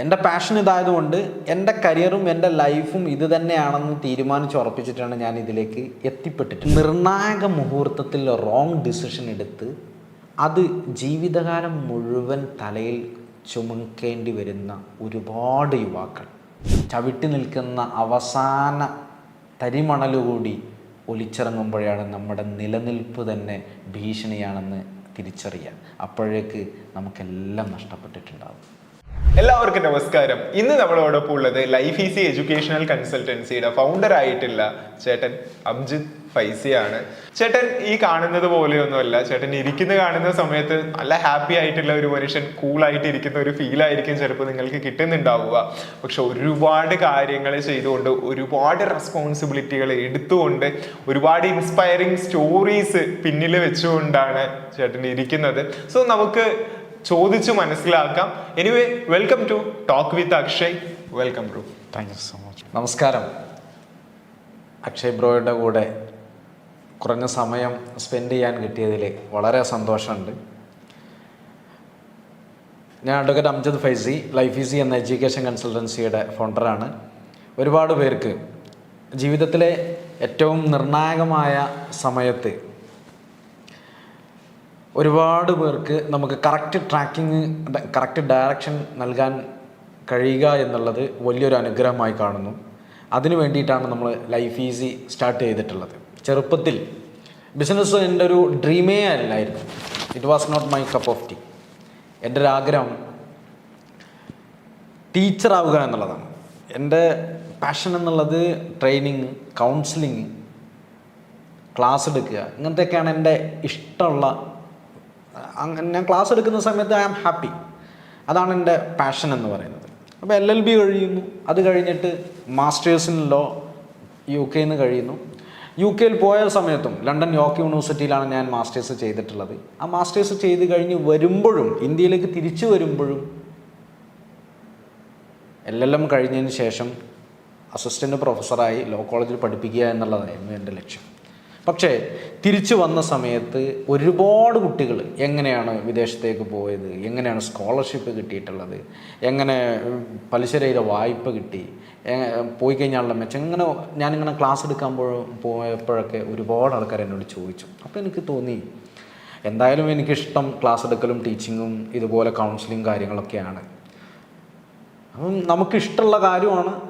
എന്റെ പാഷൻ ഇതായതുകൊണ്ട് എന്റെ കരിയറും എന്റെ ലൈഫും ഇത് തന്നെയാണെന്ന് തീരുമാനിച്ച് ഉറപ്പിച്ചിട്ടാണ് ഞാൻ ഇതിലേക്ക് എത്തിപ്പെട്ടിട്ട് നിർണായക മുഹൂർത്തത്തിൽ റോങ് ഡിസിഷൻ എടുത്ത് അത് ജീവിതകാലം മുഴുവൻ തലയിൽ ചുമക്കേണ്ടി വരുന്ന ഒരുപാട് യുവാക്കൾ. ചവിട്ടി നിൽക്കുന്ന അവസാന തരിമണലുകൂടി ഒലിച്ചിറങ്ങുമ്പോഴാണ് നമ്മുടെ നിലനിൽപ്പ് തന്നെ ഭീഷണിയാണെന്ന് തിരിച്ചറിയാൻ. അപ്പോഴേക്ക് നമുക്കെല്ലാം നഷ്ടപ്പെട്ടിട്ടുണ്ടാകും എല്ലാവർക്കും നമസ്കാരം. ഇന്ന് നമ്മളോടൊപ്പം ഉള്ളത് ലൈഫ് ഈസി എഡ്യൂക്കേഷണൽ കൺസൾട്ടൻസിയുടെ ഫൗണ്ടർ ആയിട്ടുള്ള ചേട്ടൻ അംജിത് ഫൈസിയാണ്. ചേട്ടൻ ഈ കാണുന്നത് പോലെയൊന്നുമല്ല. ചേട്ടൻ ഇരിക്കുന്ന കാണുന്ന സമയത്ത് നല്ല ഹാപ്പി ആയിട്ടുള്ള ഒരു മനുഷ്യൻ കൂളായിട്ട് ഇരിക്കുന്ന ഒരു ഫീൽ ആയിരിക്കും ചിലപ്പോൾ നിങ്ങൾക്ക് കിട്ടുന്നുണ്ടാവുക. പക്ഷെ ഒരുപാട് കാര്യങ്ങൾ ചെയ്തുകൊണ്ട് ഒരുപാട് റെസ്പോൺസിബിലിറ്റികൾ എടുത്തുകൊണ്ട് ഒരുപാട് ഇൻസ്പയറിങ് സ്റ്റോറീസ് പിന്നിൽ വെച്ചുകൊണ്ടാണ് ചേട്ടൻ ഇരിക്കുന്നത്. സോ നമുക്ക് ചോദിച്ചു മനസ്സിലാക്കാം. Anyway welcome to talk with Akshay welcome bro thank you so much നമസ്കാരം. അക്ഷയ് ബ്രോയുടെ കൂടെ കുറഞ്ഞ സമയം സ്പെൻഡ് ചെയ്യാൻ കിട്ടിയതിൽ വളരെ സന്തോഷമുണ്ട്. ഞാൻ advocate Amjad Faizy life easy എന്ന എഡ്യൂക്കേഷൻ കൺസൾട്ടൻസിയുടെ ഫൗണ്ടറാണ് ഒരുപാട് പേർക്ക് ജീവിതത്തിലെ ഏറ്റവും നിർണായകമായ സമയത്ത് ഒരുപാട് പേർക്ക് നമുക്ക് കറക്റ്റ് ട്രാക്കിങ് കറക്റ്റ് ഡയറക്ഷൻ നൽകാൻ കഴിയുക എന്നുള്ളത് വലിയൊരു അനുഗ്രഹമായി കാണുന്നു. അതിനു വേണ്ടിയിട്ടാണ് നമ്മൾ ലൈഫ് ഈസി സ്റ്റാർട്ട് ചെയ്തിട്ടുള്ളത്. ചെറുപ്പത്തിൽ ബിസിനസ് എന്റെ ഒരു ഡ്രീമേ അല്ലായിരുന്നു. It was not my cup of tea എന്റെ ഒരു ആഗ്രഹം ടീച്ചറാവുക എന്നുള്ളതാണ്. എന്റെ പാഷൻ എന്നുള്ളത് ട്രെയിനിങ് കൗൺസിലിംഗ് ക്ലാസ് എടുക്കുക. ഇങ്ങനത്തെയൊക്കെയാണ് എന്റെ ഇഷ്ടമുള്ള ഞാൻ ക്ലാസ് എടുക്കുന്ന സമയത്ത് ഐ ആം ഹാപ്പി. അതാണ് എന്റെ പാഷൻ എന്ന് പറയുന്നത്. അപ്പോൾ എൽ എൽ ബി കഴിയുന്നു. അത് കഴിഞ്ഞിട്ട് മാസ്റ്റേഴ്സ് ഇൻ ലോ യു കെയിൽ നിന്ന് കഴിയുന്നു. യു കെയിൽ പോയ സമയത്തും ലണ്ടൻ യോർക്ക് യൂണിവേഴ്സിറ്റിയിലാണ് ഞാൻ മാസ്റ്റേഴ്സ് ചെയ്തിട്ടുള്ളത്. ആ മാസ്റ്റേഴ്സ് ചെയ്ത് കഴിഞ്ഞ് വരുമ്പോഴും ഇന്ത്യയിലേക്ക് തിരിച്ചു വരുമ്പോഴും എൽ എൽ എം കഴിഞ്ഞതിന് ശേഷം അസിസ്റ്റന്റ് പ്രൊഫസറായി ലോ കോളേജിൽ പഠിപ്പിക്കുക എന്നുള്ളതായിരുന്നു എന്റെ ലക്ഷ്യം. പക്ഷേ തിരിച്ചു വന്ന സമയത്ത് ഒരുപാട് കുട്ടികൾ എങ്ങനെയാണ് വിദേശത്തേക്ക് പോയത്? എങ്ങനെയാണ് സ്കോളർഷിപ്പ് കിട്ടിയിട്ടുള്ളത്? എങ്ങനെ പലിശരയിലെ വായ്പ കിട്ടി? പോയി കഴിഞ്ഞാലുള്ള മെച്ചം? ഇങ്ങനെ ഞാനിങ്ങനെ ക്ലാസ് എടുക്കാൻ പോയപ്പോഴൊക്കെ ഒരുപാട് ആൾക്കാർ എന്നോട് ചോദിച്ചു. അപ്പോൾ എനിക്ക് തോന്നി എന്തായാലും എനിക്കിഷ്ടം ക്ലാസ് എടുക്കലും ടീച്ചിങ്ങും ഇതുപോലെ കൗൺസിലിംഗ് കാര്യങ്ങളൊക്കെയാണ്. അപ്പം നമുക്കിഷ്ടമുള്ള കാര്യമാണ്.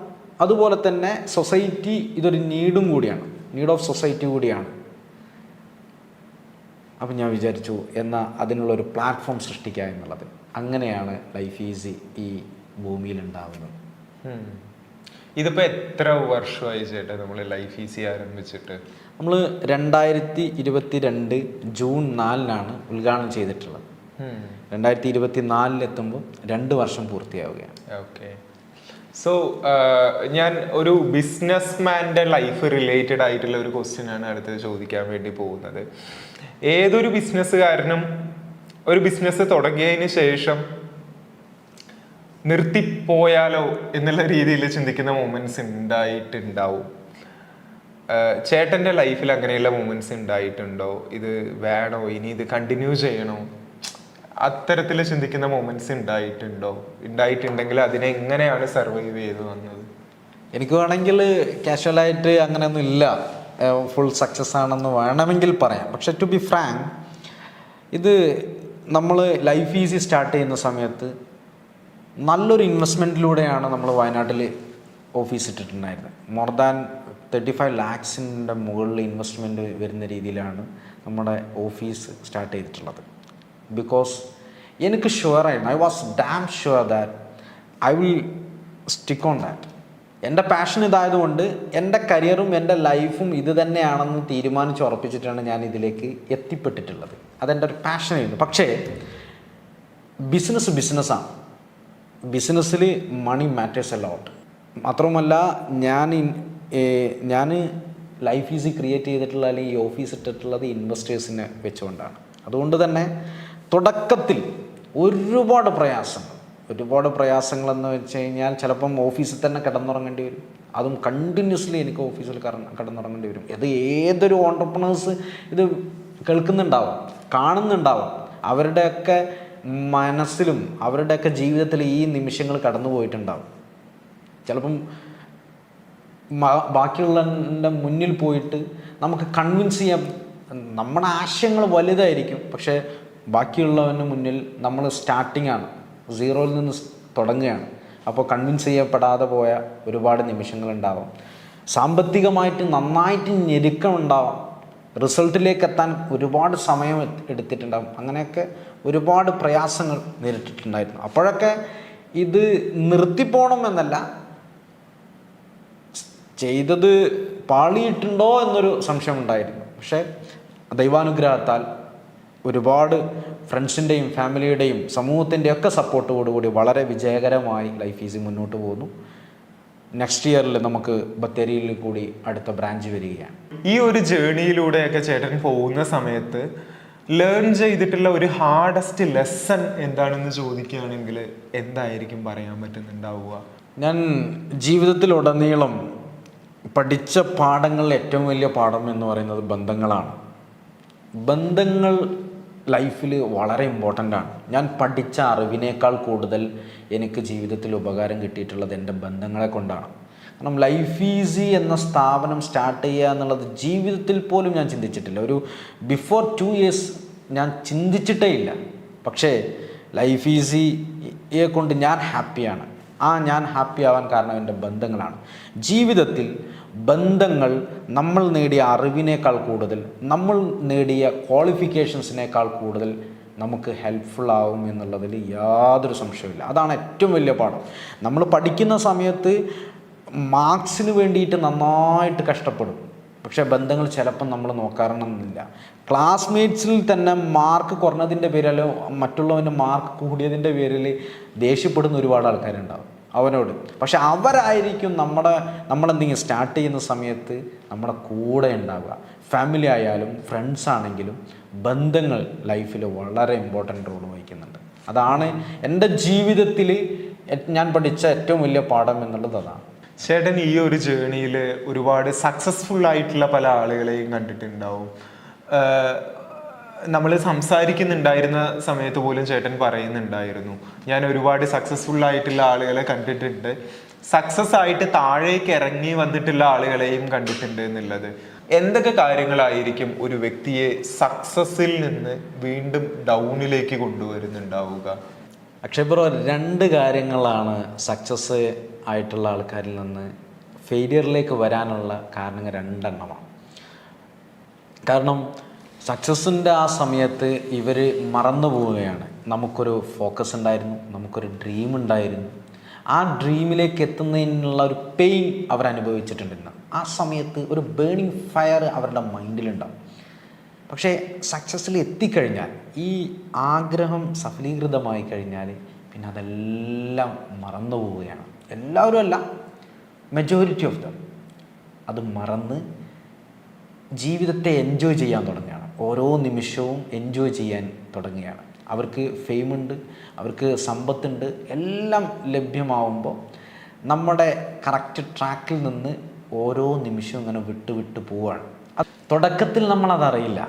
അതുപോലെ തന്നെ സൊസൈറ്റി ഇതൊരു നീഡും കൂടിയാണ്. നീഡ് ഓഫ് സൊസൈറ്റി കൂടിയാണ്. അപ്പം ഞാൻ വിചാരിച്ചു എന്നാൽ അതിനുള്ളൊരു പ്ലാറ്റ്ഫോം സൃഷ്ടിക്കുക എന്നുള്ളത്. അങ്ങനെയാണ് ലൈഫ് ഈസി ഈ ഭൂമിയിൽ ഉണ്ടാവുന്നത്. ഇതിപ്പോൾ എത്ര വർഷമായി ചേട്ടാ നമ്മൾ ലൈഫ് ഈസി ആരംഭിച്ചിട്ട്? നമ്മൾ രണ്ടായിരത്തി ഇരുപത്തി രണ്ട് ജൂൺ നാലിനാണ് ഉദ്ഘാടനം ചെയ്തിട്ടുള്ളത്. രണ്ടായിരത്തി ഇരുപത്തി നാലിലെത്തുമ്പോൾ രണ്ട് വർഷം പൂർത്തിയാവുകയാണ്. ഓക്കെ. സോ ഞാൻ ഒരു ബിസിനസ്മാന്റെ ലൈഫ് റിലേറ്റഡ് ആയിട്ടുള്ള ഒരു ക്വസ്റ്റ്യൻ ആണ് അടുത്തത് ചോദിക്കാൻ വേണ്ടി പോകുന്നത്. ഏതൊരു ബിസിനസ്സുകാരനും ഒരു ബിസിനസ് തുടങ്ങിയതിന് ശേഷം നിർത്തിപ്പോയാലോ എന്നുള്ള രീതിയിൽ ചിന്തിക്കുന്ന മൂമെന്റ്സ് ഉണ്ടായിട്ടുണ്ടാവും. ചേട്ടന്റെ ചേട്ടന്റെ ലൈഫിൽ അങ്ങനെയുള്ള മൂമെന്റ്സ് ഉണ്ടായിട്ടുണ്ടോ? ഇത് വേണോ? ഇനി ഇത് കണ്ടിന്യൂ ചെയ്യണോ? അത്തരത്തിൽ ചിന്തിക്കുന്ന മൊമെന്റ്സ് ഉണ്ടായിട്ടുണ്ടോ ഉണ്ടായിട്ടുണ്ടെങ്കിൽ അതിനെ എങ്ങനെയാണ് സർവൈവ് ചെയ്തു വന്നത്? എനിക്ക് വേണമെങ്കിൽ കാഷ്വലായിട്ട് അങ്ങനെയൊന്നും ഇല്ല. ഫുൾ സക്സസ് ആണെന്ന് വേണമെങ്കിൽ പറയാം. പക്ഷെ ടു ബി ഫ്രാങ്ക് ഇത് നമ്മൾ ലൈഫ് ഈസി സ്റ്റാർട്ട് ചെയ്യുന്ന സമയത്ത് നല്ലൊരു ഇൻവെസ്റ്റ്മെന്റിലൂടെയാണ് നമ്മൾ വയനാട്ടിൽ ഓഫീസ് ഇട്ടിട്ടുണ്ടായിരുന്നത്. മോർ ദാൻ തേർട്ടി ഫൈവ് ലാക്സിന്റെ മുകളിൽ ഇൻവെസ്റ്റ്മെന്റ് വരുന്ന രീതിയിലാണ് നമ്മുടെ ഓഫീസ് സ്റ്റാർട്ട് ചെയ്തിട്ടുള്ളത്. ബിക്കോസ് എനിക്ക് ഷുവറായിരുന്നു I was damn sure that I will stick on that എന്റെ പാഷൻ ഇതായതുകൊണ്ട് എന്റെ കരിയറും എന്റെ ലൈഫും ഇത് തന്നെയാണെന്ന് തീരുമാനിച്ച് ഉറപ്പിച്ചിട്ടാണ് ഞാൻ ഇതിലേക്ക് എത്തിപ്പെട്ടിട്ടുള്ളത്. അതെന്റെ ഒരു പാഷനായിരുന്നു പക്ഷേ ബിസിനസ് ബിസിനസ്സാണ് ബിസിനസ്സിൽ മണി മാറ്റേഴ്സ് എ ലോട്ട് മാത്രവുമല്ല ഞാൻ ഞാൻ ലൈഫ് ഈസി ക്രിയേറ്റ് ചെയ്തിട്ടുള്ള അല്ലെങ്കിൽ ഈ ഓഫീസ് ഇട്ടിട്ടുള്ളത് ഇൻവെസ്റ്റേഴ്സിനെ വെച്ചുകൊണ്ടാണ്. അതുകൊണ്ട് തന്നെ തുടക്കത്തിൽ ഒരുപാട് പ്രയാസങ്ങൾ. ഒരുപാട് പ്രയാസങ്ങളെന്ന് വെച്ച് കഴിഞ്ഞാൽ ചിലപ്പം ഓഫീസിൽ തന്നെ കിടന്നുറങ്ങേണ്ടി വരും. അതും കണ്ടിന്യൂസ്ലി എനിക്ക് ഓഫീസിൽ കിടന്നുറങ്ങേണ്ടി വരും. ഇത് ഏതൊരു ഓണ്ടർപ്രണേഴ്സ് ഇത് കേൾക്കുന്നുണ്ടാവും കാണുന്നുണ്ടാവും. അവരുടെയൊക്കെ മനസ്സിലും അവരുടെയൊക്കെ ജീവിതത്തിൽ ഈ നിമിഷങ്ങൾ കടന്നു പോയിട്ടുണ്ടാവും. ചിലപ്പം മ- മുന്നിൽ പോയിട്ട് നമുക്ക് കൺവിൻസ് ചെയ്യാൻ നമ്മുടെ ആശയങ്ങൾ വലുതായിരിക്കും. പക്ഷേ ബാക്കിയുള്ളവന് മുന്നിൽ നമ്മൾ സ്റ്റാർട്ടിംഗ് ആണ്. സീറോയിൽ നിന്ന് തുടങ്ങുകയാണ്. അപ്പോൾ കൺവിൻസ് ചെയ്യപ്പെടാതെ പോയ ഒരുപാട് നിമിഷങ്ങളുണ്ടാവാം സാമ്പത്തികമായിട്ട് നന്നായിട്ട് ഞെരുക്കമുണ്ടാവാം റിസൾട്ടിലേക്ക് എത്താൻ ഒരുപാട് സമയം എട്- എടുത്തിട്ടുണ്ടാകും അങ്ങനെയൊക്കെ ഒരുപാട് പ്രയാസങ്ങൾ നേരിട്ടിട്ടുണ്ടായിരുന്നു. അപ്പോഴൊക്കെ ഇത് നിർത്തിപ്പോണം എന്നല്ല. ചെയ്തത് പാളിയിട്ടുണ്ടോ എന്നൊരു സംശയം ഉണ്ടായിരുന്നു. പക്ഷേ ദൈവാനുഗ്രഹത്താൽ ഒരുപാട് ഫ്രണ്ട്സിന്റെയും ഫാമിലിയുടെയും സമൂഹത്തിന്റെ ഒക്കെ സപ്പോർട്ടോടുകൂടി വളരെ വിജയകരമായി ലൈഫ് ഈസി മുന്നോട്ട് പോകുന്നു. നെക്സ്റ്റ് ഇയറിൽ നമുക്ക് ബത്തേരിയിൽ കൂടി അടുത്ത ബ്രാഞ്ച് വരികയാണ്. ഈ ഒരു ജേണിയിലൂടെയൊക്കെ ചേട്ടൻ പോകുന്ന സമയത്ത് ലേൺ ചെയ്തിട്ടുള്ള ഒരു ഹാർഡസ്റ്റ് ലെസൺ എന്താണെന്ന് ചോദിക്കുകയാണെങ്കിൽ എന്തായിരിക്കും പറയാൻ പറ്റുന്നുണ്ടാവുക? ഞാൻ ജീവിതത്തിലുടനീളം പഠിച്ച പാഠങ്ങളിൽ ഏറ്റവും വലിയ പാഠം എന്ന് പറയുന്നത് ബന്ധങ്ങളാണ്. ബന്ധങ്ങൾ ലൈഫിൽ വളരെ ഇമ്പോർട്ടന്റ് ആണ്. ഞാൻ പഠിച്ച അറിവിനേക്കാൾ കൂടുതൽ എനിക്ക് ജീവിതത്തിൽ ഉപകാരം കിട്ടിയിട്ടുള്ളത് എന്റെ ബന്ധങ്ങളെ കൊണ്ടാണ്. കാരണം ലൈഫ് ഈസി എന്ന സ്ഥാപനം സ്റ്റാർട്ട് ചെയ്യുക എന്നുള്ളത് ജീവിതത്തിൽ പോലും ഞാൻ ചിന്തിച്ചിട്ടില്ല. ഒരു ബിഫോർ ടു ഇയേഴ്സ് ഞാൻ ചിന്തിച്ചിട്ടേ ഇല്ല. പക്ഷേ ലൈഫ് ഈസിയെ കൊണ്ട് ഞാൻ ഹാപ്പിയാണ് ആ ഞാൻ ഹാപ്പി ആവാൻ കാരണം എന്റെ ബന്ധങ്ങളാണ്. ജീവിതത്തിൽ ബന്ധങ്ങൾ നമ്മൾ നേടിയ അറിവിനേക്കാൾ കൂടുതൽ നമ്മൾ നേടിയ ക്വാളിഫിക്കേഷൻസിനേക്കാൾ കൂടുതൽ നമുക്ക് ഹെൽപ്ഫുൾ ആവും എന്നുള്ളതിൽ യാതൊരു സംശയമില്ല അതാണ് ഏറ്റവും വലിയ പാഠം. നമ്മൾ പഠിക്കുന്ന സമയത്ത് മാർക്സിന് വേണ്ടിയിട്ട് നന്നായിട്ട് കഷ്ടപ്പെടും. പക്ഷേ ബന്ധങ്ങൾ ചിലപ്പം നമ്മൾ നോക്കാറണമെന്നില്ല ക്ലാസ്മേറ്റ്സിൽ തന്നെ മാർക്ക് കുറഞ്ഞതിന്റെ പേരിലോ മറ്റുള്ളവന്റെ മാർക്ക് കൂടിയതിന്റെ പേരിൽ ദേഷ്യപ്പെടുന്ന ഒരുപാട് ആൾക്കാരുണ്ടാവും. അവനോട്. പക്ഷെ അവരായിരിക്കും നമ്മുടെ നമ്മളെന്തെങ്കിലും സ്റ്റാർട്ട് ചെയ്യുന്ന സമയത്ത് നമ്മുടെ കൂടെ ഉണ്ടാവുക. ഫാമിലി ആയാലും ഫ്രണ്ട്സ് ആണെങ്കിലും ബന്ധങ്ങൾ ലൈഫിൽ വളരെ ഇമ്പോർട്ടന്റ് റോൾ വഹിക്കുന്നുണ്ട്. അതാണ് എന്റെ ജീവിതത്തിൽ ഞാൻ പഠിച്ച ഏറ്റവും വലിയ പാഠം എന്നുള്ളത് അതാണ്. ചേട്ടൻ ഈ ഒരു ജേണിയിൽ ഒരുപാട് സക്സസ്ഫുൾ ആയിട്ടുള്ള പല ആളുകളെയും കണ്ടിട്ടുണ്ടാവും. നമ്മൾ സംസാരിക്കുന്നുണ്ടായിരുന്ന സമയത്ത് പോലും ചേട്ടൻ പറയുന്നുണ്ടായിരുന്നു. ഞാൻ ഒരുപാട് സക്സസ്ഫുൾ ആയിട്ടുള്ള ആളുകളെ കണ്ടിട്ടുണ്ട്. സക്സസ് ആയിട്ട് താഴേക്ക് ഇറങ്ങി വന്നിട്ടുള്ള ആളുകളെയും കണ്ടിട്ടുണ്ട് എന്നുള്ളത്. എന്തൊക്കെ കാര്യങ്ങളായിരിക്കും ഒരു വ്യക്തിയെ സക്സസിൽ നിന്ന് വീണ്ടും ഡൗണിലേക്ക് കൊണ്ടുവരുന്നുണ്ടാവുക? അക്ഷയ് ബ്രോ രണ്ട് കാര്യങ്ങളാണ് സക്സസ് ആയിട്ടുള്ള ആൾക്കാരിൽ നിന്ന് ഫെയിലിയറിലേക്ക് വരാനുള്ള കാരണങ്ങൾ രണ്ടെണ്ണമാണ്. കാരണം സക്സസിന്റെ ആ സമയത്ത് ഇവർ മറന്നു പോവുകയാണ്. നമുക്കൊരു ഫോക്കസ് ഉണ്ടായിരുന്നു നമുക്കൊരു ഡ്രീം ഉണ്ടായിരുന്നു. ആ ഡ്രീമിലേക്ക് എത്തുന്നതിനുള്ള ഒരു പെയിൻ അവർ അനുഭവിച്ചിട്ടുണ്ടെന്ന് ആ സമയത്ത് ഒരു ബേണിംഗ് ഫയർ അവരുടെ മൈൻഡിലുണ്ടാവും പക്ഷേ സക്സസ്സിൽ എത്തിക്കഴിഞ്ഞാൽ ഈ ആഗ്രഹം സഫലീകൃതമായി കഴിഞ്ഞാൽ പിന്നെ അതെല്ലാം മറന്നു പോവുകയാണ്. എല്ലാവരും അല്ല മെജോറിറ്റി ഓഫ് ദം അത് മറന്ന് ജീവിതത്തെ എൻജോയ് ചെയ്യാൻ തുടങ്ങുകയാണ്. ഓരോ നിമിഷവും എൻജോയ് ചെയ്യാൻ തുടങ്ങുകയാണ്. അവർക്ക് ഫെയിമുണ്ട് അവർക്ക് സമ്പത്തുണ്ട് എല്ലാം ലഭ്യമാവുമ്പോൾ നമ്മുടെ കറക്റ്റ് ട്രാക്കിൽ നിന്ന് ഓരോ നിമിഷവും ഇങ്ങനെ വിട്ട് വിട്ട് പോവുകയാണ്. തുടക്കത്തിൽ നമ്മളതറിയില്ല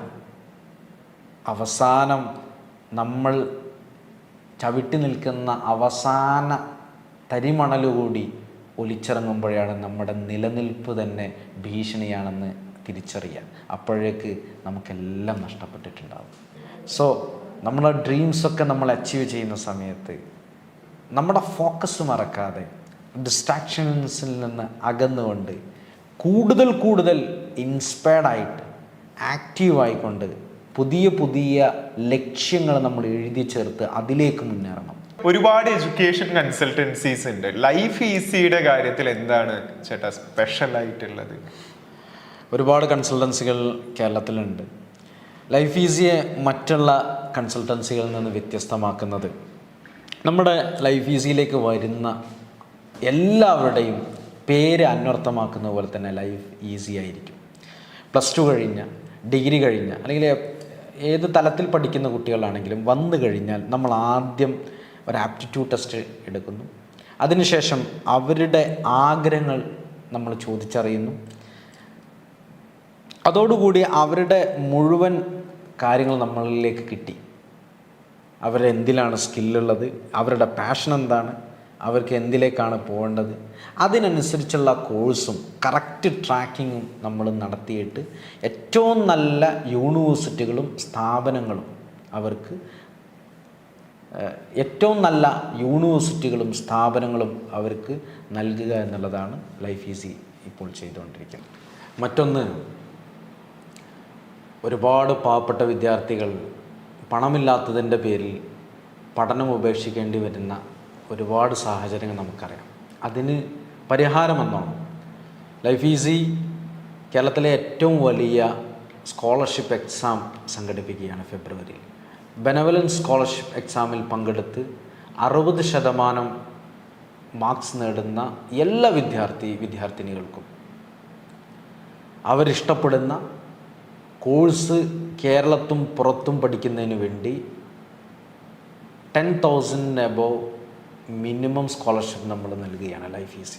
അവസാനം നമ്മൾ ചവിട്ടി നിൽക്കുന്ന അവസാന തരിമണലുകൂടി ഒലിച്ചിറങ്ങുമ്പോഴാണ് നമ്മുടെ നിലനിൽപ്പ് തന്നെ ഭീഷണിയാണെന്ന് തിരിച്ചറിയുക അപ്പോഴേക്ക് നമുക്കെല്ലാം നഷ്ടപ്പെട്ടിട്ടുണ്ടാവും. സോ നമ്മളെ ഡ്രീംസൊക്കെ നമ്മൾ അച്ചീവ് ചെയ്യുന്ന സമയത്ത് നമ്മുടെ ഫോക്കസ് മറക്കാതെ ഡിസ്ട്രാക്ഷൻസിൽ നിന്ന് അകന്നുകൊണ്ട് കൂടുതൽ കൂടുതൽ ഇൻസ്പയർഡായിട്ട് ആക്റ്റീവായിക്കൊണ്ട് പുതിയ പുതിയ ലക്ഷ്യങ്ങൾ നമ്മൾ എഴുതി ചേർത്ത് അതിലേക്ക് മുന്നേറണം. ഒരുപാട് എഡ്യൂക്കേഷൻ കൺസൾട്ടൻസീസ് ഉണ്ട്. ലൈഫ് ഈസിയുടെ കാര്യത്തിൽ എന്താണ് ചേട്ടാ സ്പെഷ്യൽ ആയിട്ടുള്ളത്? ഒരുപാട് കൺസൾട്ടൻസികൾ കേരളത്തിലുണ്ട്. ലൈഫ് ഈസിയെ മറ്റുള്ള കൺസൾട്ടൻസികളിൽ നിന്ന് വ്യത്യസ്തമാക്കുന്നത് നമ്മുടെ ലൈഫ് ഈസിയിലേക്ക് വരുന്ന എല്ലാവരുടെയും പേര് അന്വർത്ഥമാക്കുന്ന പോലെ തന്നെ ലൈഫ് ഈസി ആയിരിക്കും. പ്ലസ് ടു കഴിഞ്ഞ ഡിഗ്രി കഴിഞ്ഞ അല്ലെങ്കിൽ ഏത് തലത്തിൽ പഠിക്കുന്ന കുട്ടികളാണെങ്കിലും വന്നു കഴിഞ്ഞാൽ നമ്മൾ ആദ്യം ഒരു ആപ്റ്റിറ്റ്യൂഡ് ടെസ്റ്റ് എടുക്കുന്നു. അതിനുശേഷം അവരുടെ ആഗ്രഹങ്ങൾ നമ്മൾ ചോദിച്ചറിയുന്നു. അതോടുകൂടി അവരുടെ മുഴുവൻ കാര്യങ്ങൾ നമ്മളിലേക്ക് കിട്ടി. അവരെന്തിലാണ് സ്കില്ലുള്ളത്? അവരുടെ പാഷൻ എന്താണ്? അവർക്ക് എന്തിലേക്കാണ് പോകേണ്ടത്? അതിനനുസരിച്ചുള്ള കോഴ്സും കറക്റ്റ് ട്രാക്കിങ്ങും നമ്മൾ നടത്തിയിട്ട് ഏറ്റവും നല്ല യൂണിവേഴ്സിറ്റികളും സ്ഥാപനങ്ങളും അവർക്ക് ഏറ്റവും നല്ല യൂണിവേഴ്സിറ്റികളും സ്ഥാപനങ്ങളും അവർക്ക് നൽകുക എന്നുള്ളതാണ് ലൈഫ് ഈസി ഇപ്പോൾ ചെയ്തുകൊണ്ടിരിക്കുന്നത്. മറ്റൊന്ന് ഒരുപാട് പാവപ്പെട്ട വിദ്യാർത്ഥികൾ പണമില്ലാത്തതിന്റെ പേരിൽ പഠനം ഉപേക്ഷിക്കേണ്ടി വരുന്ന ഒരുപാട് സാഹചര്യങ്ങൾ നമുക്കറിയാം. അതിന് പരിഹാരമെന്നോണം ലൈഫ് ഈസി കേരളത്തിലെ ഏറ്റവും വലിയ സ്കോളർഷിപ്പ് എക്സാം സംഘടിപ്പിക്കുകയാണ് ഫെബ്രുവരിയിൽ. ബെനവലൻസ് സ്കോളർഷിപ്പ് എക്സാമിൽ പങ്കെടുത്ത് അറുപത് ശതമാനം മാർക്സ് നേടുന്ന എല്ലാ വിദ്യാർത്ഥി വിദ്യാർത്ഥിനികൾക്കും അവരിഷ്ടപ്പെടുന്ന കോഴ്സ് കേരളത്തും പുറത്തും പഠിക്കുന്നതിന് വേണ്ടി ten thousand above minimum scholarship നമ്മൾ നൽകുകയാണ് ലൈഫ് ഈസി.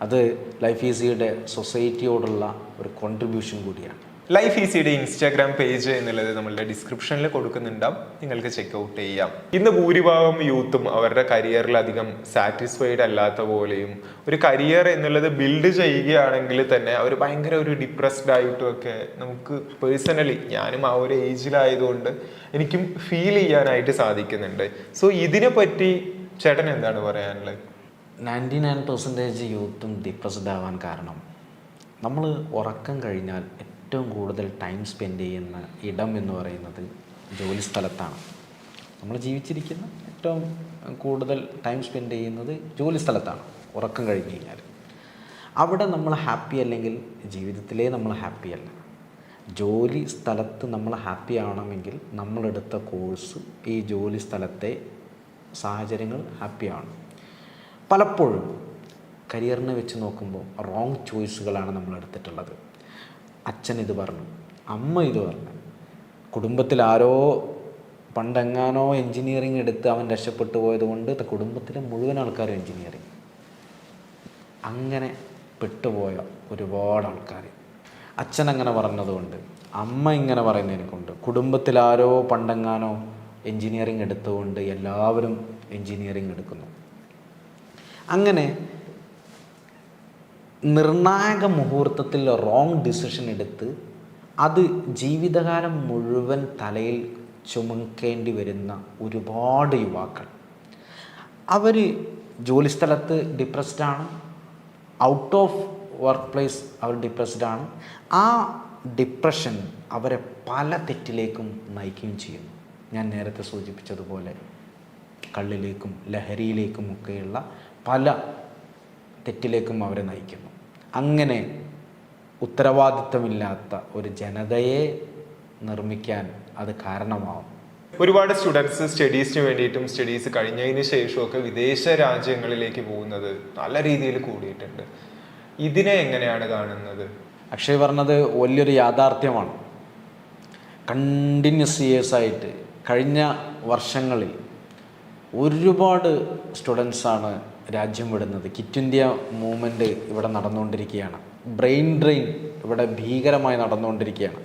അത് ലൈഫ് ഈസിയുടെ സൊസൈറ്റിയോടുള്ള ഒരു കോൺട്രിബ്യൂഷൻ കൂടിയാണ്. ലൈഫ് ഈസിയുടെ ഇൻസ്റ്റാഗ്രാം പേജ് എന്നുള്ളത് നമ്മളുടെ ഡിസ്ക്രിപ്ഷനിൽ കൊടുക്കുന്നുണ്ടാവും. നിങ്ങൾക്ക് ചെക്ക് ഔട്ട് ചെയ്യാം. ഇന്ന് ഭൂരിഭാഗം യൂത്തും അവരുടെ കരിയറിൽ അധികം സാറ്റിസ്ഫൈഡ് അല്ലാത്ത പോലെയും ഒരു കരിയർ എന്നുള്ളത് ബിൽഡ് ചെയ്യുകയാണെങ്കിൽ തന്നെ അവർ ഭയങ്കര ഒരു ഡിപ്രസ്ഡ് ആയിട്ടും ഒക്കെ നമുക്ക് പേഴ്സണലി ഞാനും ആ ഒരു ഏജിലായതുകൊണ്ട് എനിക്കും ഫീൽ ചെയ്യാനായിട്ട് സാധിക്കുന്നുണ്ട്. സോ ഇതിനെ പറ്റി ചേട്ടൻ എന്താണ് പറയാനുള്ളത്? നയന്റി നയൻ പെർസെന്റേജ് യൂത്തും ഡിപ്രസ്ഡ് ആവാൻ കാരണം. നമ്മൾ ഉറക്കം കഴിഞ്ഞാൽ ഏറ്റവും കൂടുതൽ ടൈം സ്പെൻഡ് ചെയ്യുന്ന ഇടം എന്ന് പറയുന്നത് ജോലി സ്ഥലത്താണ്. നമ്മൾ ജീവിച്ചിരിക്കുന്ന ഏറ്റവും കൂടുതൽ ടൈം സ്പെൻഡ് ചെയ്യുന്നത് ജോലി സ്ഥലത്താണ്. ഉറക്കം കഴിഞ്ഞ് കഴിഞ്ഞാൽ അവിടെ നമ്മൾ ഹാപ്പി അല്ലെങ്കിൽ ജീവിതത്തിലേ നമ്മൾ ഹാപ്പി അല്ല. ജോലി സ്ഥലത്ത് നമ്മൾ ഹാപ്പി ആവണമെങ്കിൽ നമ്മളെടുത്ത കോഴ്സ് ഈ ജോലി സ്ഥലത്തെ സാഹചര്യങ്ങൾ ഹാപ്പിയാണ് പലപ്പോഴും കരിയറിനെ വെച്ച് നോക്കുമ്പോൾ റോങ് ചോയ്സുകളാണ് നമ്മൾ എടുത്തിട്ടുള്ളത്. അച്ഛൻ ഇത് പറഞ്ഞു അമ്മ ഇത് പറഞ്ഞു. കുടുംബത്തിൽ ആരോ പണ്ടെങ്ങാനോ എൻജിനീയറിങ് എടുത്ത് അവൻ രക്ഷപ്പെട്ടു പോയതുകൊണ്ട് കുടുംബത്തിലെ മുഴുവൻ ആൾക്കാരും എൻജിനീയറിങ് അങ്ങനെ പെട്ടുപോയ ഒരുപാട് ആൾക്കാർ. അച്ഛൻ അങ്ങനെ പറഞ്ഞതുകൊണ്ട് അമ്മ ഇങ്ങനെ പറയുന്നതിനെക്കൊണ്ട് കുടുംബത്തിൽ ആരോ പണ്ടെങ്ങാനോ എൻജിനീയറിങ് എടുത്തുകൊണ്ട് എല്ലാവരും എൻജിനീയറിങ് എടുക്കുന്നു. അങ്ങനെ നിർണായക മുഹൂർത്തത്തിൽ റോങ് ഡിസിഷൻ എടുത്ത് അത് ജീവിതകാലം മുഴുവൻ തലയിൽ ചുമക്കേണ്ടി വരുന്ന ഒരുപാട് യുവാക്കൾ. അവർ ജോലിസ്ഥലത്ത് ഡിപ്രസ്ഡ് ആണ്. ഔട്ട് ഓഫ് വർക്ക് പ്ലേസ് അവർ ഡിപ്രസ്ഡ് ആണ്. ആ ഡിപ്രഷൻ അവരെ പല തെറ്റിലേക്കും നയിക്കുകയും ചെയ്യുന്നു. ഞാൻ നേരത്തെ സൂചിപ്പിച്ചതുപോലെ കള്ളിലേക്കും ലഹരിയിലേക്കും ഒക്കെയുള്ള പല തെറ്റിലേക്കും അവരെ നയിക്കുന്നു. അങ്ങനെ ഉത്തരവാദിത്തമില്ലാത്ത ഒരു ജനതയെ നിർമ്മിക്കാൻ അത് കാരണമാവും. ഒരുപാട് സ്റ്റുഡൻസ് സ്റ്റഡീസിന് വേണ്ടിയിട്ടും സ്റ്റഡീസ് കഴിഞ്ഞതിന് ശേഷമൊക്കെ വിദേശ രാജ്യങ്ങളിലേക്ക് പോകുന്നത് നല്ല രീതിയിൽ കൂടിയിട്ടുണ്ട്. ഇതിനെ എങ്ങനെയാണ് കാണുന്നത്? അക്ഷയ് പറഞ്ഞത് വലിയൊരു യാഥാർത്ഥ്യമാണ്. കണ്ടിന്യൂസ് ഇയേഴ്സ് ആയിട്ട് കഴിഞ്ഞ വർഷങ്ങളിൽ ഒരുപാട് സ്റ്റുഡൻസാണ് രാജ്യം വിടുന്നത്. കിറ്റ് ഇന്ത്യ മൂവ്മെന്റ് ഇവിടെ നടന്നുകൊണ്ടിരിക്കുകയാണ്. ബ്രെയിൻ ഡ്രെയിൻ ഇവിടെ ഭീകരമായി നടന്നുകൊണ്ടിരിക്കുകയാണ്.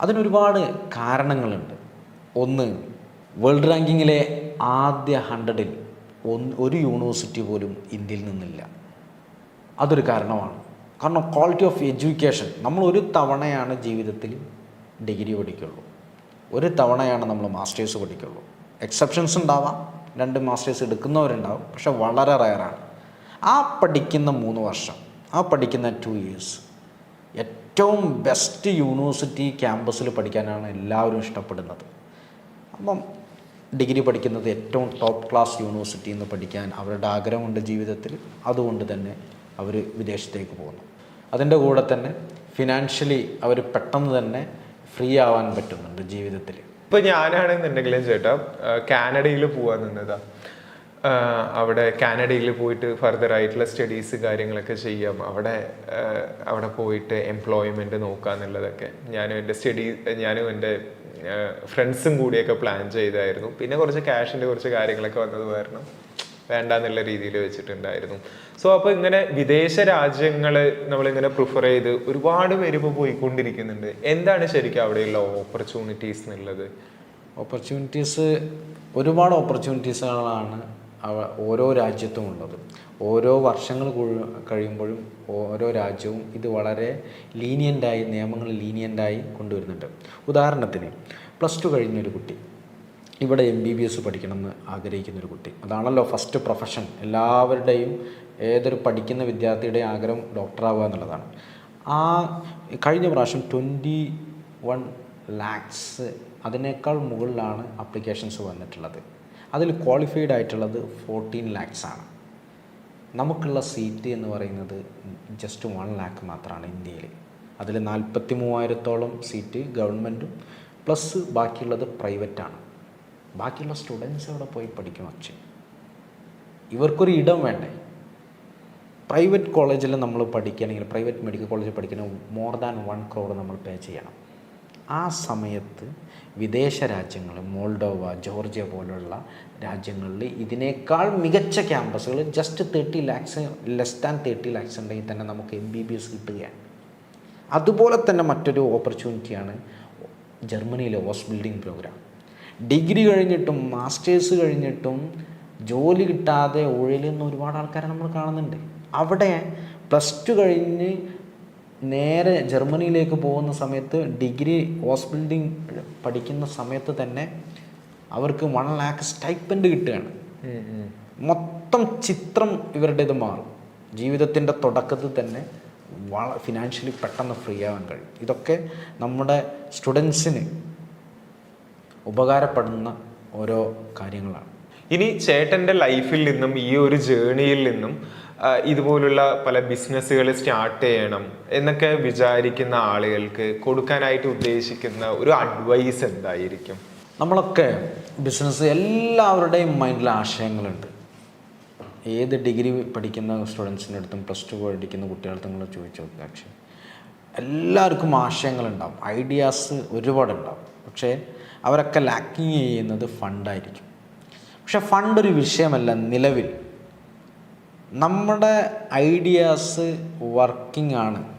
അതിനൊരുപാട് കാരണങ്ങളുണ്ട്. ഒന്ന് വേൾഡ് റാങ്കിങ്ങിലെ ആദ്യ ഹൺഡ്രഡിൽ ഒരു യൂണിവേഴ്സിറ്റി പോലും ഇന്ത്യയിൽ നിന്നില്ല. അതൊരു കാരണമാണ്. കാരണം ക്വാളിറ്റി ഓഫ് എഡ്യൂക്കേഷൻ നമ്മൾ ഒരു തവണയാണ് ജീവിതത്തിൽ ഡിഗ്രി പഠിക്കുള്ളൂ. ഒരു തവണയാണ് നമ്മൾ മാസ്റ്റേഴ്സ് പഠിക്കുള്ളൂ. എക്സെപ്ഷൻസ് ഉണ്ടാവാം. രണ്ട് മാസ്റ്റേഴ്സ് എടുക്കുന്നവരുണ്ടാവും. പക്ഷെ വളരെ റയറാണ് ആ പഠിക്കുന്ന മൂന്ന് വർഷം ആ പഠിക്കുന്ന ടു ഇയേഴ്സ് ഏറ്റവും ബെസ്റ്റ് യൂണിവേഴ്സിറ്റി ക്യാമ്പസിൽ പഠിക്കാനാണ് എല്ലാവരും ഇഷ്ടപ്പെടുന്നത്. അപ്പം ഡിഗ്രി പഠിക്കുന്നത് ഏറ്റവും ടോപ്പ് ക്ലാസ് യൂണിവേഴ്സിറ്റിയിൽ നിന്ന് പഠിക്കാൻ അവരുടെ ആഗ്രഹമുണ്ട് ജീവിതത്തിൽ. അതുകൊണ്ട് തന്നെ അവർ വിദേശത്തേക്ക് പോകുന്നു. അതിന്റെ കൂടെ തന്നെ ഫിനാൻഷ്യലി അവർ പെട്ടെന്ന് തന്നെ ഫ്രീ ആവാൻ പറ്റുന്നുണ്ട് ജീവിതത്തിൽ ഇപ്പൊ ഞാനാണെന്നുണ്ടെങ്കിലും ചേട്ടാ കാനഡയിൽ പോവാൻ നിന്നതാ. അവിടെ കാനഡയിൽ പോയിട്ട് ഫർദർ ആയിട്ടുള്ള സ്റ്റഡീസ് കാര്യങ്ങളൊക്കെ ചെയ്യാം. അവിടെ അവിടെ പോയിട്ട് എംപ്ലോയ്മെന്റ് നോക്കാന്നുള്ളതൊക്കെ. ഞാനും എന്റെ സ്റ്റഡി ഞാനും എന്റെ ഫ്രണ്ട്സും കൂടിയൊക്കെ പ്ലാൻ ചെയ്തായിരുന്നു. പിന്നെ കുറച്ച് ക്യാഷിന്റെ കുറച്ച് കാര്യങ്ങളൊക്കെ വന്നത് കാരണം വേണ്ട എന്നുള്ള രീതിയിൽ വെച്ചിട്ടുണ്ടായിരുന്നു. സോ അപ്പോൾ ഇങ്ങനെ വിദേശ രാജ്യങ്ങൾ നമ്മളിങ്ങനെ പ്രിഫർ ചെയ്ത് ഒരുപാട് പേര് ഇപ്പോൾ പോയിക്കൊണ്ടിരിക്കുന്നുണ്ട്. എന്താണ് ശരിക്കും അവിടെയുള്ള ഓപ്പർച്യൂണിറ്റീസ് എന്നുള്ളത്? ഓപ്പർച്യൂണിറ്റീസ് ഒരുപാട് ഓപ്പർച്യൂണിറ്റീസുകളാണ് ഓരോ രാജ്യത്തും ഉള്ളത്. ഓരോ വർഷങ്ങൾ കഴിയുമ്പോഴും ഓരോ രാജ്യവും ഇത് വളരെ ലീനിയന്റായി നിയമങ്ങൾ ലീനിയന്റായി കൊണ്ടുവരുന്നുണ്ട്. ഉദാഹരണത്തിന് പ്ലസ് ടു കഴിഞ്ഞൊരു കുട്ടി. ഇവിടെ എം ബി ബി എസ് പഠിക്കണമെന്ന് ആഗ്രഹിക്കുന്ന ഒരു കുട്ടി. അതാണല്ലോ ഫസ്റ്റ് പ്രൊഫഷൻ എല്ലാവരുടെയും ഏതൊരു പഠിക്കുന്ന വിദ്യാർത്ഥിയുടെ ആഗ്രഹം ഡോക്ടറാവുക എന്നുള്ളതാണ്. ആ കഴിഞ്ഞ പ്രാവശ്യം ട്വന്റി വൺ ലാക്സ് അതിനേക്കാൾ മുകളിലാണ് അപ്ലിക്കേഷൻസ് വന്നിട്ടുള്ളത്. അതിൽ ക്വാളിഫൈഡ് ആയിട്ടുള്ളത് ഫോർട്ടീൻ ലാക്സ് ആണ്. നമുക്കുള്ള സീറ്റ് എന്ന് പറയുന്നത് ജസ്റ്റ് വൺ ലാക്ക് മാത്രമാണ് ഇന്ത്യയിൽ അതിൽ നാൽപ്പത്തി മൂവായിരത്തോളം സീറ്റ് ഗവൺമെന്റും പ്ലസ് ബാക്കിയുള്ളത് പ്രൈവറ്റാണ് ബാക്കിയുള്ള സ്റ്റുഡൻസ് അവിടെ പോയി പഠിക്കും പക്ഷേ ഇവർക്കൊരു ഇടം വേണ്ടേ? പ്രൈവറ്റ് കോളേജിൽ നമ്മൾ പഠിക്കുകയാണെങ്കിൽ പ്രൈവറ്റ് മെഡിക്കൽ കോളേജിൽ പഠിക്കണമെങ്കിൽ മോർ ദാൻ വൺ ക്രോർ നമ്മൾ പേ ചെയ്യണം. ആ സമയത്ത് വിദേശ രാജ്യങ്ങൾ മോൾഡോവ ജോർജിയ പോലുള്ള രാജ്യങ്ങളിൽ ഇതിനേക്കാൾ മികച്ച ക്യാമ്പസുകൾ just thirty lakhs less than thirty lakhs ഉണ്ടെങ്കിൽ തന്നെ നമുക്ക് എം ബി ബി എസ് കിട്ടുകയാണ്. അതുപോലെ തന്നെ മറ്റൊരു ഓപ്പർച്യൂണിറ്റിയാണ് ജർമ്മനിയിലെ ഹോസ് ബിൽഡിംഗ് പ്രോഗ്രാം ഡിഗ്രി കഴിഞ്ഞിട്ടും മാസ്റ്റേഴ്സ് കഴിഞ്ഞിട്ടും ജോലി കിട്ടാതെ ഉഴലുന്ന ഒരുപാട് ആൾക്കാരെ നമ്മൾ കാണുന്നുണ്ട്. അവിടെ പ്ലസ് ടു കഴിഞ്ഞ് നേരെ ജർമ്മനിയിലേക്ക് പോകുന്ന സമയത്ത് ഡിഗ്രി ഹോസ് ബിൽഡിംഗ് പഠിക്കുന്ന സമയത്ത് തന്നെ അവർക്ക് വൺ ലാക്ക് സ്റ്റൈപ്പൻഡ് കിട്ടുകയാണ്. മൊത്തം ചിത്രം ഇവരുടേത് മാറും. ജീവിതത്തിന്റെ തുടക്കത്തിൽ തന്നെ വള ഫിനാൻഷ്യലി പെട്ടെന്ന് ഫ്രീ ആവാൻ കഴിയും. ഇതൊക്കെ നമ്മുടെ സ്റ്റുഡൻസിന് ഉപകാരപ്പെടുന്ന ഓരോ കാര്യങ്ങളാണ്. ഇനി ചേട്ടന്റെ ലൈഫിൽ നിന്നും ഈ ഒരു ജേണിയിൽ നിന്നും ഇതുപോലുള്ള പല ബിസിനസ്സുകൾ സ്റ്റാർട്ട് ചെയ്യണം എന്നൊക്കെ വിചാരിക്കുന്ന ആളുകൾക്ക് കൊടുക്കാനായിട്ട് ഉദ്ദേശിക്കുന്ന ഒരു അഡ്വൈസ് എന്തായിരിക്കും? നമ്മളൊക്കെ ബിസിനസ് എല്ലാവരുടെയും മൈൻഡിൽ ആശയങ്ങളുണ്ട്. ഏത് ഡിഗ്രി പഠിക്കുന്ന സ്റ്റുഡൻസിന്റെ അടുത്തും പ്ലസ് ടു പഠിക്കുന്ന കുട്ടികളുടെ നിങ്ങൾ ചോദിച്ചു നോക്കുക പക്ഷേ എല്ലാവർക്കും ആശയങ്ങളുണ്ടാവും. ഐഡിയാസ് ഒരുപാടുണ്ടാവും. പക്ഷേ അവരൊക്കെ ലാക്കിങ് ചെയ്യുന്നത് ഫണ്ടായിരിക്കും പക്ഷെ ഫണ്ട് ഒരു വിഷയമല്ല നിലവിൽ. നമ്മുടെ ഐഡിയാസ് വർക്കിംഗ് ആണ്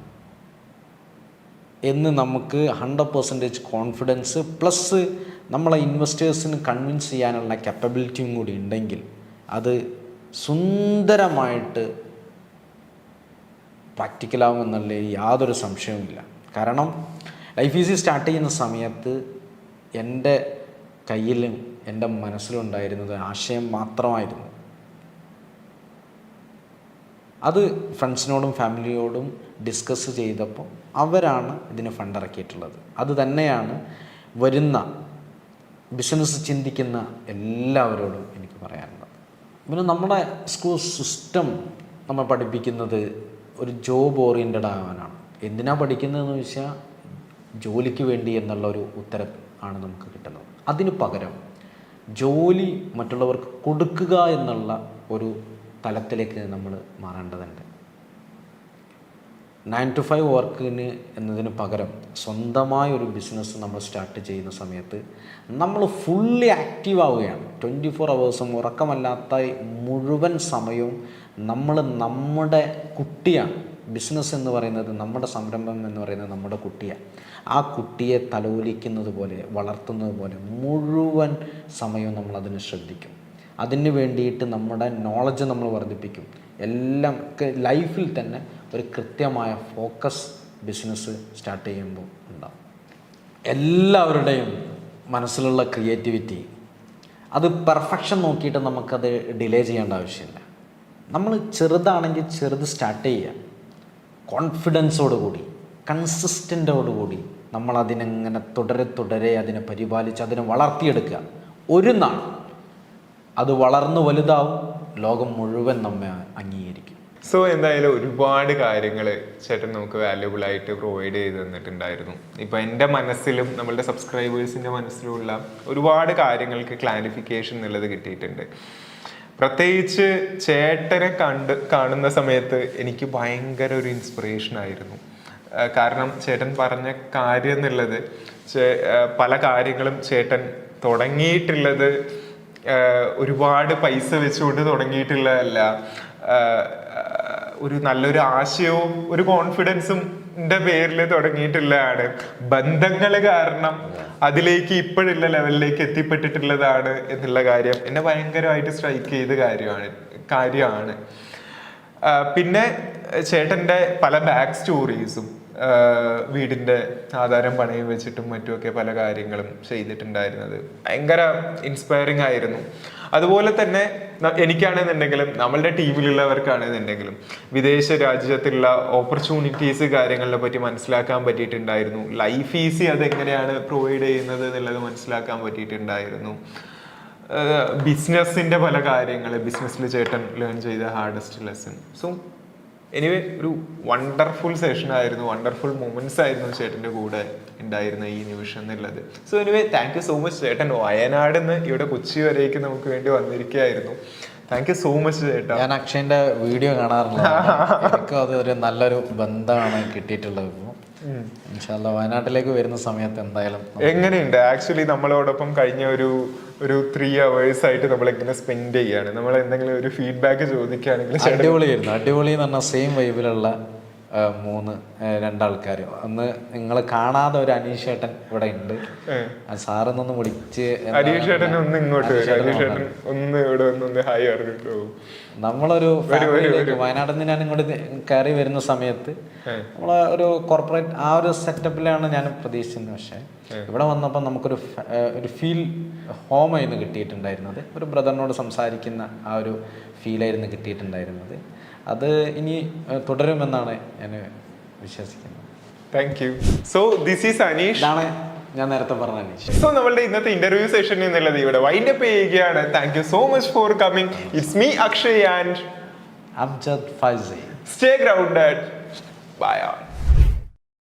എന്ന് നമുക്ക് ഹൺഡ്രഡ് പെർസെന്റേജ് കോൺഫിഡൻസ് പ്ലസ് നമ്മളെ ഇൻവെസ്റ്റേഴ്സിന് കൺവിൻസ് ചെയ്യാനുള്ള കപ്പബിലിറ്റിയും കൂടി ഉണ്ടെങ്കിൽ അത് സുന്ദരമായിട്ട് പ്രാക്ടിക്കലാവുമെന്നുള്ള യാതൊരു സംശയവുമില്ല. കാരണം ലൈഫ് ഈസി സ്റ്റാർട്ട് ചെയ്യുന്ന സമയത്ത് എന്റെ കയ്യിലും എന്റെ മനസ്സിലും ഉണ്ടായിരുന്നത് ആശയം മാത്രമായിരുന്നു. അത് ഫ്രണ്ട്സിനോടും ഫാമിലിയോടും ഡിസ്കസ് ചെയ്തപ്പോൾ അവരാണ് ഇതിന് ഫണ്ട് ഇറക്കിയിട്ടുള്ളത്. അത് തന്നെയാണ് വരുന്ന ബിസിനസ് ചിന്തിക്കുന്ന എല്ലാവരോടും എനിക്ക് പറയാനുള്ളത്. പിന്നെ നമ്മുടെ സ്കൂൾ സിസ്റ്റം നമ്മൾ പഠിപ്പിക്കുന്നത് ഒരു ജോബ് ഓറിയന്റഡ് ആവാനാണ് എന്തിനാണ് പഠിക്കുന്നതെന്ന് വെച്ചാൽ ജോലിക്ക് വേണ്ടി എന്നുള്ള ഒരു ഉത്തരം ആണ് നമുക്ക് കിട്ടുന്നത്. അതിനു പകരം ജോലി മറ്റുള്ളവർക്ക് കൊടുക്കുക എന്നുള്ള ഒരു തലത്തിലേക്ക് നമ്മൾ മാറേണ്ടതുണ്ട്. നയൻ ടു ഫൈവ് വർക്കിന് എന്നതിന് പകരം സ്വന്തമായ ഒരു ബിസിനസ് നമ്മൾ സ്റ്റാർട്ട് ചെയ്യുന്ന സമയത്ത് നമ്മൾ ഫുള്ളി ആക്റ്റീവ് ആവുകയാണ്. ട്വന്റി ഫോർ അവേഴ്സും ഉറക്കമല്ലാത്ത മുഴുവൻ സമയവും നമ്മൾ നമ്മുടെ കുട്ടിയാണ്. ബിസിനസ് എന്ന് പറയുന്നത് നമ്മുടെ സംരംഭം എന്ന് പറയുന്നത് നമ്മുടെ കുട്ടിയാണ്. ആ കുട്ടിയെ തലോലിക്കുന്നത് പോലെ വളർത്തുന്നത് പോലെ മുഴുവൻ സമയവും നമ്മൾ അതിനെ ശ്രദ്ധിക്കും. അതിന് വേണ്ടിയിട്ട് നമ്മുടെ നോളജ് നമ്മൾ വർദ്ധിപ്പിക്കും. എല്ലാം ലൈഫിൽ തന്നെ ഒരു കൃത്യമായ ഫോക്കസ് ബിസിനസ് സ്റ്റാർട്ട് ചെയ്യുമ്പോൾ ഉണ്ടാവും. എല്ലാവരുടെയും മനസ്സിലുള്ള ക്രിയേറ്റിവിറ്റി അത് പെർഫെക്ഷൻ നോക്കിയിട്ട് നമുക്കത് ഡിലേ ചെയ്യേണ്ട ആവശ്യമില്ല. നമ്മൾ ചെറുതാണെങ്കിൽ ചെറുത് സ്റ്റാർട്ട് ചെയ്യുക. കോൺഫിഡൻസോടുകൂടി കൺസിസ്റ്റന്റോടുകൂടി നമ്മൾ അതിനെങ്ങനെ തുടരെ തുടരെ അതിനെ പരിപാലിച്ച് അതിനെ വളർത്തിയെടുക്കുക. ഒരു നാൾ അത് വളർന്നു വലുതാവും ലോകം മുഴുവൻ നമ്മെ അംഗീകരിക്കും. സോ എന്തായാലും ഒരുപാട് കാര്യങ്ങൾ ചേട്ടൻ നമുക്ക് വാല്യുബിൾ ആയിട്ട് പ്രൊവൈഡ് ചെയ്ത് തന്നിട്ടുണ്ടായിരുന്നു. ഇപ്പം എന്റെ മനസ്സിലും നമ്മളുടെ സബ്സ്ക്രൈബേഴ്സിന്റെ മനസ്സിലുമുള്ള ഒരുപാട് കാര്യങ്ങൾക്ക് ക്ലാരിഫിക്കേഷൻ എന്നുള്ളത് കിട്ടിയിട്ടുണ്ട്. പ്രത്യേകിച്ച് ചേട്ടനെ കണ്ട് കാണുന്ന സമയത്ത് എനിക്ക് ഭയങ്കര ഒരു ഇൻസ്പിറേഷൻ ആയിരുന്നു. കാരണം ചേട്ടൻ പറഞ്ഞ കാര്യം എന്നുള്ളത് പല കാര്യങ്ങളും ചേട്ടൻ തുടങ്ങിയിട്ടുള്ളത് ഒരുപാട് പൈസ വെച്ചുകൊണ്ട് തുടങ്ങിയിട്ടുള്ളതല്ല. ഒരു നല്ലൊരു ആശയവും ഒരു കോൺഫിഡൻസും പേരിൽ തുടങ്ങിയിട്ടുള്ളതാണ്. ബന്ധങ്ങൾ കാരണം അതിലേക്ക് ഇപ്പോഴുള്ള ലെവലിലേക്ക് എത്തിപ്പെട്ടിട്ടുള്ളതാണ് എന്നുള്ള കാര്യം എന്നെ ഭയങ്കരമായിട്ട് സ്ട്രൈക്ക് ചെയ്ത കാര്യമാണ് കാര്യമാണ്. പിന്നെ ചേട്ടന്റെ പല ബാക്ക് സ്റ്റോറീസും വീടിന്റെ ആധാരം പണയം വെച്ചിട്ടും മറ്റുമൊക്കെ പല കാര്യങ്ങളും ചെയ്തിട്ടുണ്ടായിരുന്നത്. ഭയങ്കര ഇൻസ്പയറിംഗ് ആയിരുന്നു. അതുപോലെ തന്നെ എനിക്കാണെന്നുണ്ടെങ്കിലും നമ്മളുടെ ടീമിലുള്ളവർക്കാണെന്നുണ്ടെങ്കിലും വിദേശ രാജ്യത്തുള്ള ഓപ്പർച്യൂണിറ്റീസ് കാര്യങ്ങളെ പറ്റി മനസ്സിലാക്കാൻ പറ്റിയിട്ടുണ്ടായിരുന്നു. ലൈഫ് ഈസി അതെങ്ങനെയാണ് പ്രൊവൈഡ് ചെയ്യുന്നത് എന്നുള്ളത് മനസ്സിലാക്കാൻ പറ്റിയിട്ടുണ്ടായിരുന്നു. ബിസിനസിന്റെ പല കാര്യങ്ങൾ ബിസിനസ്സിൽ ചേട്ടൻ ലേൺ ചെയ്ത ഹാർഡസ്റ്റ് ലെസൺ സോ എനിവേ ഒരു വണ്ടർഫുൾ സെഷൻ ആയിരുന്നു. വണ്ടർഫുൾ മൊമെന്റ്സ് ആയിരുന്നു ചേട്ടന്റെ കൂടെ ഉണ്ടായിരുന്ന ഈ നിമിഷം എന്നുള്ളത്. So anyway thank you so much ചേട്ടൻ. വയനാട് നിന്ന് ഇവിടെ കൊച്ചി വരേക്ക് നമുക്ക് വേണ്ടി വന്നിരിക്കുകയായിരുന്നു. താങ്ക് യു സോ മച്ച് ചേട്ടാ. ഞാൻ അക്ഷയന്റെ വീഡിയോ കാണാറില്ല. എനിക്കും അത് ഒരു നല്ലൊരു ബന്ധമാണ് കിട്ടിയിട്ടുള്ളത്. ഇപ്പോൾ ഇൻഷാല്ല വയനാട്ടിലേക്ക് വരുന്ന സമയത്ത് എന്തായാലും എങ്ങനെയുണ്ട്? ആക്ച്വലി നമ്മളോടൊപ്പം കഴിഞ്ഞ ഒരു ഒരു ത്രീ അവേഴ്സ് ആയിട്ട് നമ്മൾ എങ്ങനെ സ്പെൻഡ് ചെയ്യാണ്. നമ്മൾ എന്തെങ്കിലും ഒരു ഫീഡ്ബാക്ക് ചോദിക്കുകയാണെങ്കിൽ അടിപൊളി അടിപൊളിയായിരുന്നു. അടിപൊളി എന്ന് പറഞ്ഞാൽ സെയിം വൈബിലുള്ള മൂന്ന് രണ്ടാൾക്കാർ ഒന്ന് നിങ്ങൾ കാണാതെ ഒരു അനീഷേട്ടൻ ഇവിടെ ഉണ്ട്. സാറൊന്നൊന്ന് വിളിച്ച് ഒന്ന് ഇങ്ങോട്ട് ചേട്ടൻ ഒന്ന് ഇവിടെ ഒന്ന് ഹായ് നമ്മളൊരു വയനാട് വയനാട്ടിൽ നിന്ന് ഞാൻ ഇങ്ങോട്ട് കയറി വരുന്ന സമയത്ത് നമ്മളെ ഒരു കോർപ്പറേറ്റ് ആ ഒരു സെറ്റപ്പിലാണ് ഞാൻ പ്രതീക്ഷിച്ചത്. പക്ഷേ ഇവിടെ വന്നപ്പോൾ നമുക്കൊരു ഒരു ഫീൽ ഹോമായിരുന്നു കിട്ടിയിട്ടുണ്ടായിരുന്നത്. ഒരു ബ്രദറിനോട് സംസാരിക്കുന്ന ആ ഒരു ഫീലായിരുന്നു കിട്ടിയിട്ടുണ്ടായിരുന്നത്. അത് ഇനി തുടരുമെന്നാണ് ഞാൻ വിശ്വസിക്കുന്നത്. Thank you so this is Aneesh ഇതാണ് ഞാൻ നേരത്തെ പറഞ്ഞ അനീഷ്. സോ നമ്മളുടെ ഇന്നത്തെ ഇന്റർവ്യൂ സെഷൻ എന്നുള്ളത് ഇവിടെ വൈൻഡ് അപ്പ് ചെയ്യുകയാണ്. Thank you so much for coming it's me Akshay and Amjad Faizy stay grounded bye all